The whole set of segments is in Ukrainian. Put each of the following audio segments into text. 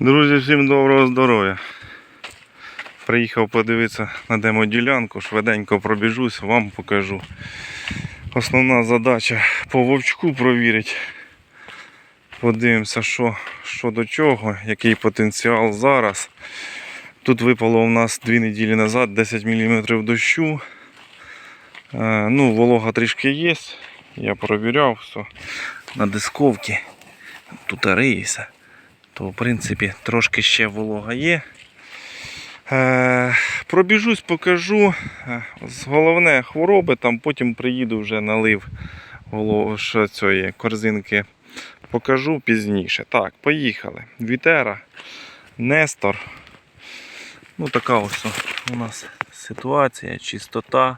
Друзі, всім доброго здоров'я. Приїхав подивитися на демоділянку, швиденько пробіжусь, вам покажу. Основна задача по вовчку провірити. Подивимося, що, що до чого, який потенціал зараз. Тут випало у нас дві неділі назад 10 мм дощу. Е, ну, волога трішки є. Я провіряв все на дисковці. Тут риється то в принципі трошки ще волога є. Е, пробіжусь, покажу. Е, Головне хвороби, там потім приїду вже налив що цієї корзинки. Покажу пізніше. Так, поїхали. Вітера, Нестор. Ну така ось у нас ситуація, чистота.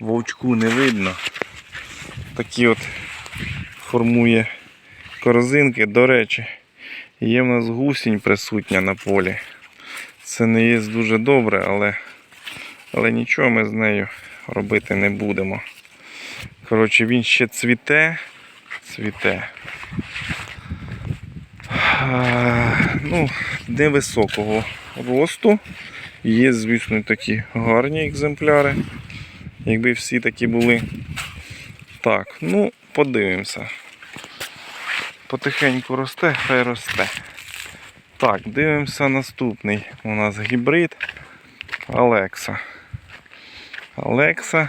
Вовчку не видно. Такі от формує корзинки. До речі, Є в нас гусінь присутня на полі. Це не є дуже добре, але, але нічого ми з нею робити не будемо. Коротше, він ще цвіте, цвіте. А, ну, невисокого росту. Є, звісно, такі гарні екземпляри. Якби всі такі були. Так, ну, подивимося потихеньку росте, хай росте. Так, дивимося наступний. У нас гібрид Алекса. Алекса.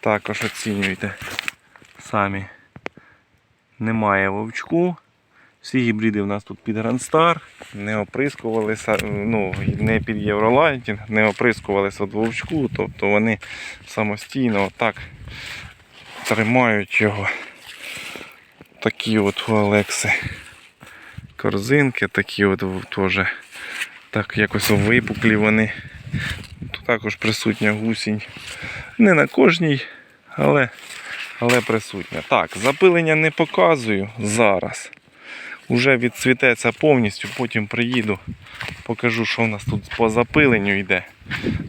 Також оцінюйте самі. Немає вовчку. Всі гібриди в нас тут під Грандстар, не оприскувалися, ну, не під Євролайтінг, не оприскувалися від вовчку, тобто вони самостійно отак тримають його такі от у Алекси корзинки, такі от теж так якось випуклі вони. Тут також присутня гусінь. Не на кожній, але, але присутня. Так, запилення не показую зараз. Уже відцвітеться повністю, потім приїду, покажу, що в нас тут по запиленню йде.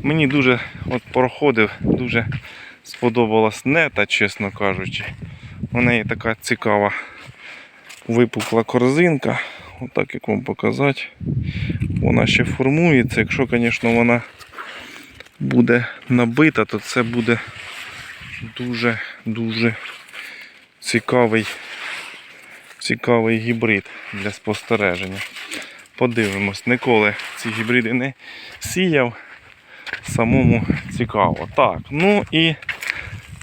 Мені дуже от проходив, дуже сподобалась нета, чесно кажучи. У неї така цікава випукла корзинка. Отак як вам показати. Вона ще формується. Якщо, звісно, вона буде набита, то це буде дуже-дуже цікавий, цікавий гібрид для спостереження. Подивимось, ніколи ці гібриди не сіяв. Самому цікаво. Так, ну і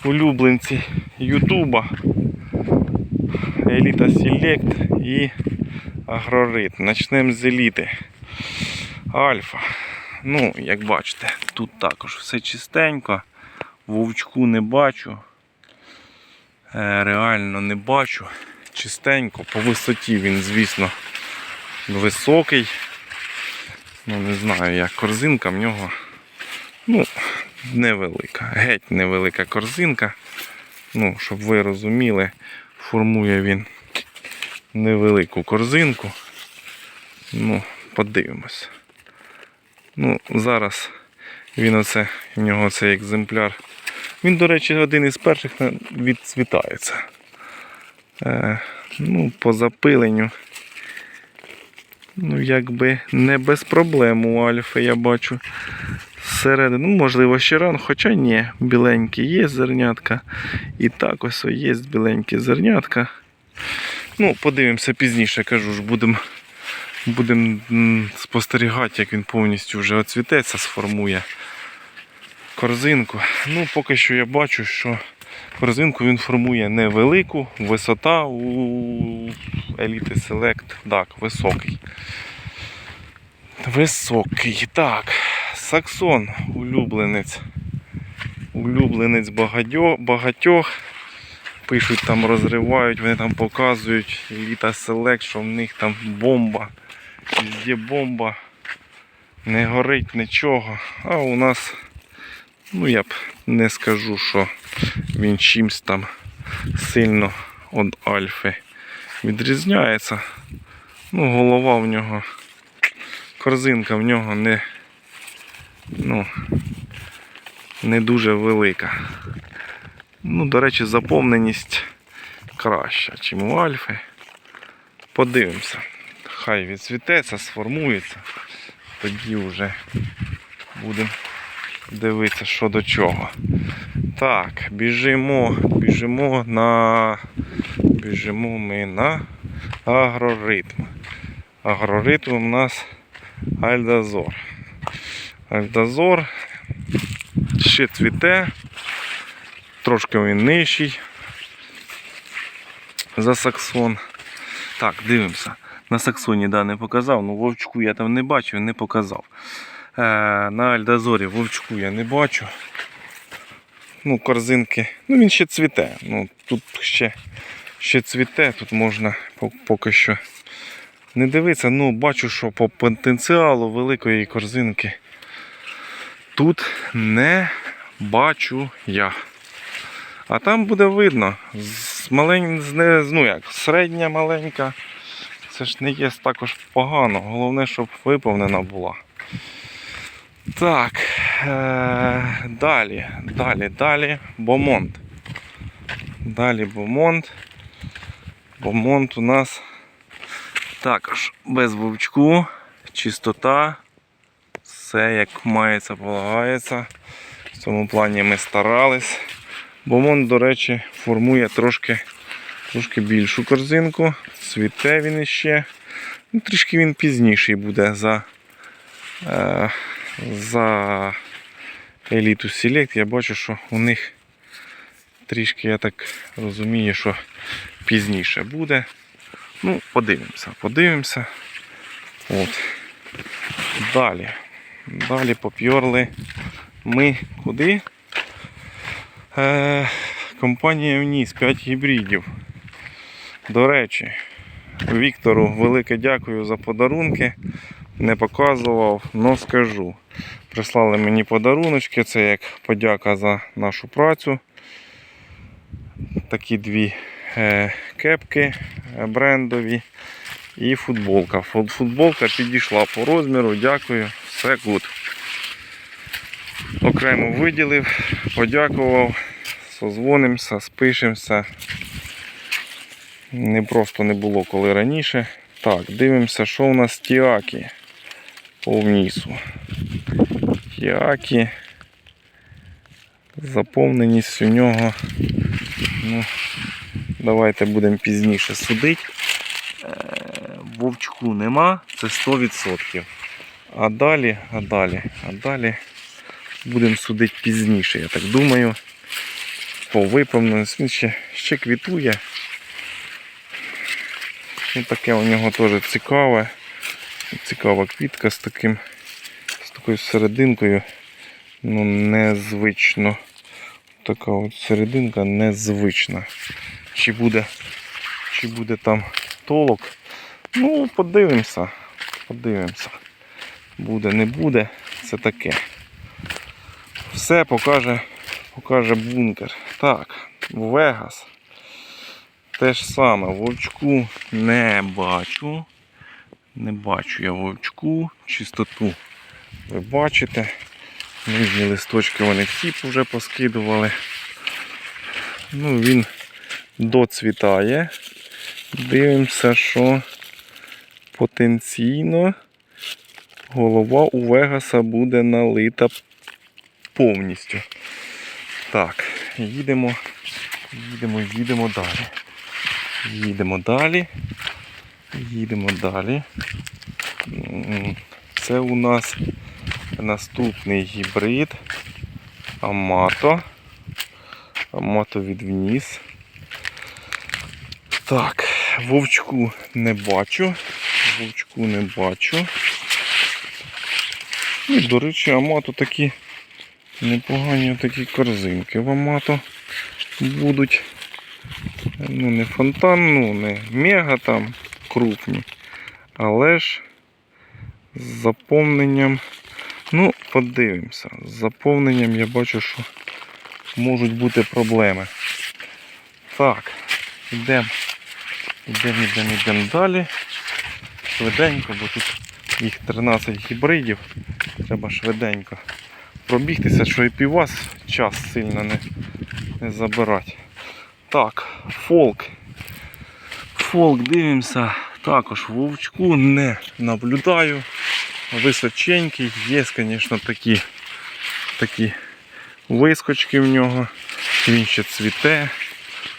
улюбленці Ютуба. Еліта Селект і Агрорит. Начнемо з еліти. Альфа. Ну, як бачите, тут також все чистенько. Вовчку не бачу. Е, Реально не бачу. Чистенько. По висоті він, звісно, високий. Ну, не знаю, як корзинка в нього. Ну, невелика. Геть невелика корзинка. Ну, щоб ви розуміли, формує він невелику корзинку. Ну, подивимось. Ну, зараз він оце, в нього цей екземпляр. Він, до речі, один із перших відцвітається. Е, ну, по запиленню. Ну, якби не без проблем у Альфи, я бачу. Зсередини, ну, можливо, ще рано, хоча ні, біленькі є зернятка. І так ось є біленькі зернятка. Ну, подивимося пізніше, кажу ж, будемо будем, спостерігати, як він повністю вже оцвітеться, сформує корзинку. Ну, поки що я бачу, що корзинку він формує невелику, висота у Elite Select, так, високий. Високий. Так, Саксон, улюбленець. Улюбленець багатьох. Пишуть там, розривають, вони там показують Еліта Селект, що в них там бомба. Є бомба. Не горить нічого. А у нас, ну я б не скажу, що він чимсь там сильно від Альфи відрізняється. Ну, голова в нього, корзинка в нього не, ну, не дуже велика. Ну, до речі, заповненість краща, ніж у Альфи. Подивимося. хай відцвітеться, сформується. Тоді вже будемо дивитися, що до чого. Так, біжимо, біжимо на. Біжимо ми на агроритм. Агроритм у нас Альдазор. Альдазор ще цвіте, трошки він нижчий за саксон. Так, дивимося. На саксоні да, не показав, ну вовчку я там не бачив, не показав. Е, на Альдазорі вовчку я не бачу. Ну, корзинки. Ну він ще цвіте. Ну, тут ще, ще цвіте, тут можна поки що не дивитися. Ну, бачу, що по потенціалу великої корзинки тут не бачу я. А там буде видно. З малень... ну як, середня маленька. Це ж не є також погано. Головне, щоб виповнена була. Так. Е... Далі, далі, далі. Бомонт. Далі Бомонт. Бомонт у нас також без вовчку, чистота. Все як мається, полагається. В цьому плані ми старались. Бомон, до речі, формує трошки, трошки більшу корзинку. Цвіте він іще. Ну, трішки він пізніший буде за, е, за еліту Select. Я бачу, що у них трішки, я так розумію, що пізніше буде. Ну, подивимося, подивимося. От. Далі. Далі поп'yorли ми куди? Е, компанія Вніс 5 гібридів. До речі, Віктору велике дякую за подарунки. Не показував, але скажу. Прислали мені подаруночки, це як подяка за нашу працю. Такі дві е, кепки е, брендові і футболка. Футболка підійшла по розміру, дякую, все гуд. Окремо виділив, подякував, созвонимося, спишемося. Не просто не було коли раніше. Так, дивимося, що у нас тіакі по внісу. Тіакі. Заповненість у нього. Ну, давайте будемо пізніше судити. Е, Вовчку нема, це 100%. А далі, а далі, а далі будемо судити пізніше, я так думаю. По виповненості ще, ще квітує. Ну, таке у нього теж цікаве. Цікава квітка з таким, з такою серединкою. Ну, незвично. Така от серединка незвична. Чи буде, чи буде там толок? Ну, подивимося. Подивимося. Буде, не буде. Це таке. Все покаже, покаже бункер. Так, Вегас. Те ж саме, вовчку не бачу. Не бачу я вовчку, чистоту. Ви бачите. Нижні листочки вони всі вже поскидували. Ну, він доцвітає. Дивимося, що потенційно голова у Вегаса буде налита повністю. Так, їдемо, їдемо, їдемо далі. Їдемо далі. Їдемо далі. Це у нас наступний гібрид Амато. Амато від вніс. Так, вовчку не бачу. Вовчку не бачу. І, до речі, Амато такі непогані такі корзинки в Амато будуть. Ну, не фонтан, ну, не мега там крупні. Але ж з заповненням. Ну, подивимося. З заповненням я бачу, що можуть бути проблеми. Так, йдемо. Йдемо, йдемо, йдемо далі. Швиденько, бо тут їх 13 гібридів. Треба швиденько пробігтися, що і пів вас час сильно не, не забирати. Так, фолк. Фолк дивимося. Також вовчку не наблюдаю. Височенький, є, звісно, такі, такі вискочки в нього. Він ще цвіте.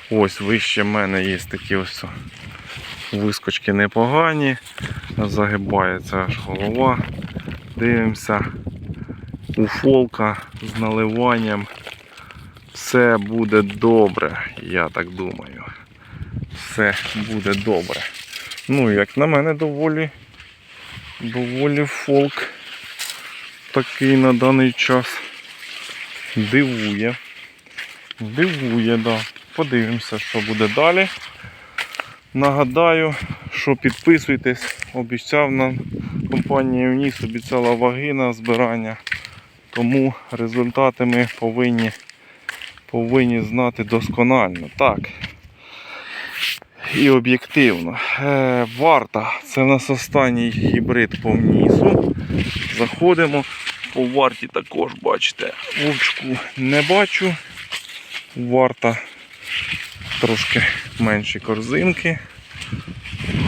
Ось вище мене є такі ось вискочки непогані. Загибається аж голова. Дивимося. У фолка з наливанням. Все буде добре, я так думаю. Все буде добре. Ну, як на мене, доволі, доволі фолк такий на даний час. Дивує. Дивує, да. Подивимося, що буде далі. Нагадаю, що підписуйтесь, обіцяв нам компанія Вніс, обіцяла ваги на збирання. Тому результати ми повинні, повинні знати досконально. Так. І об'єктивно. Е, варта. Це в нас останній гібрид по внісу. Заходимо. По варті також бачите. Вовчку не бачу. Варта трошки менші корзинки.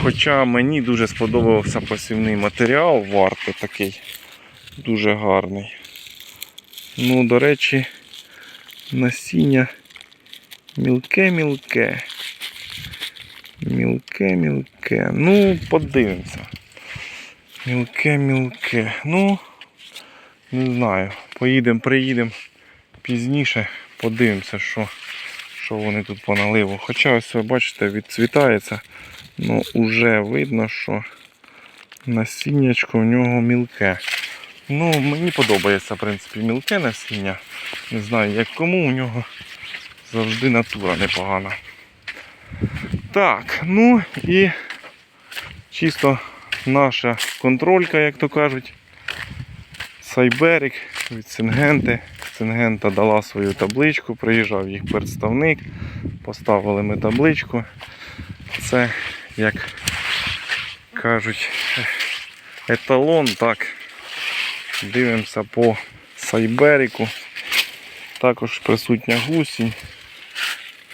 Хоча мені дуже сподобався посівний матеріал варти такий. Дуже гарний. Ну, до речі, насіння мілке-мілке. Мілке-мілке. Ну, подивимося. Мілке-мілке. Ну, не знаю. Поїдемо, приїдемо пізніше, подивимося, що, що вони тут по наливу. Хоча ось ви бачите, відцвітається. Ну, вже видно, що насіннячко в нього мілке. Ну, мені подобається, в принципі, мілке насіння. Не знаю, як кому у нього завжди натура непогана. Так, ну і чисто наша контролька, як то кажуть. Сайберік від Сингенти. Сингента дала свою табличку, приїжджав їх представник, поставили ми табличку. Це, як кажуть, еталон, так. Дивимося по Сайберіку. Також присутня гусінь.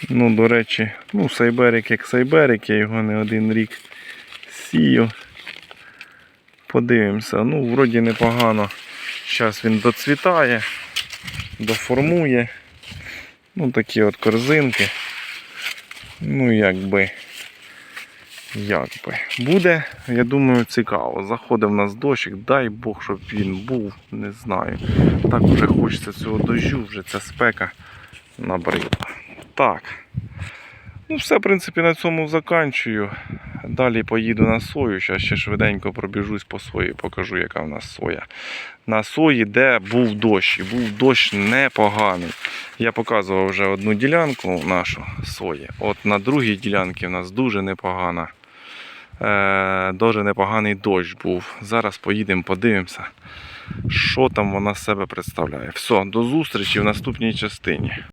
Ну, до речі, ну, Сайберік як Сайберік, я його не один рік сію. Подивимося. Ну, вроді непогано. Зараз він доцвітає, доформує. Ну, такі от корзинки. Ну, якби. Якби. Буде, я думаю, цікаво. Заходив в нас дощик, дай Бог, щоб він був, не знаю. Так вже хочеться цього дощу, вже ця спека набридла. Так. Ну, все, в принципі, на цьому заканчую. Далі поїду на сою. Зараз ще швиденько пробіжусь по сої, покажу, яка в нас соя. На сої, де був дощ. І був дощ непоганий. Я показував вже одну ділянку нашу сої. От на другій ділянці в нас дуже непогана. Е, дуже непоганий дощ був. Зараз поїдемо, подивимося, що там вона себе представляє. Все, до зустрічі в наступній частині.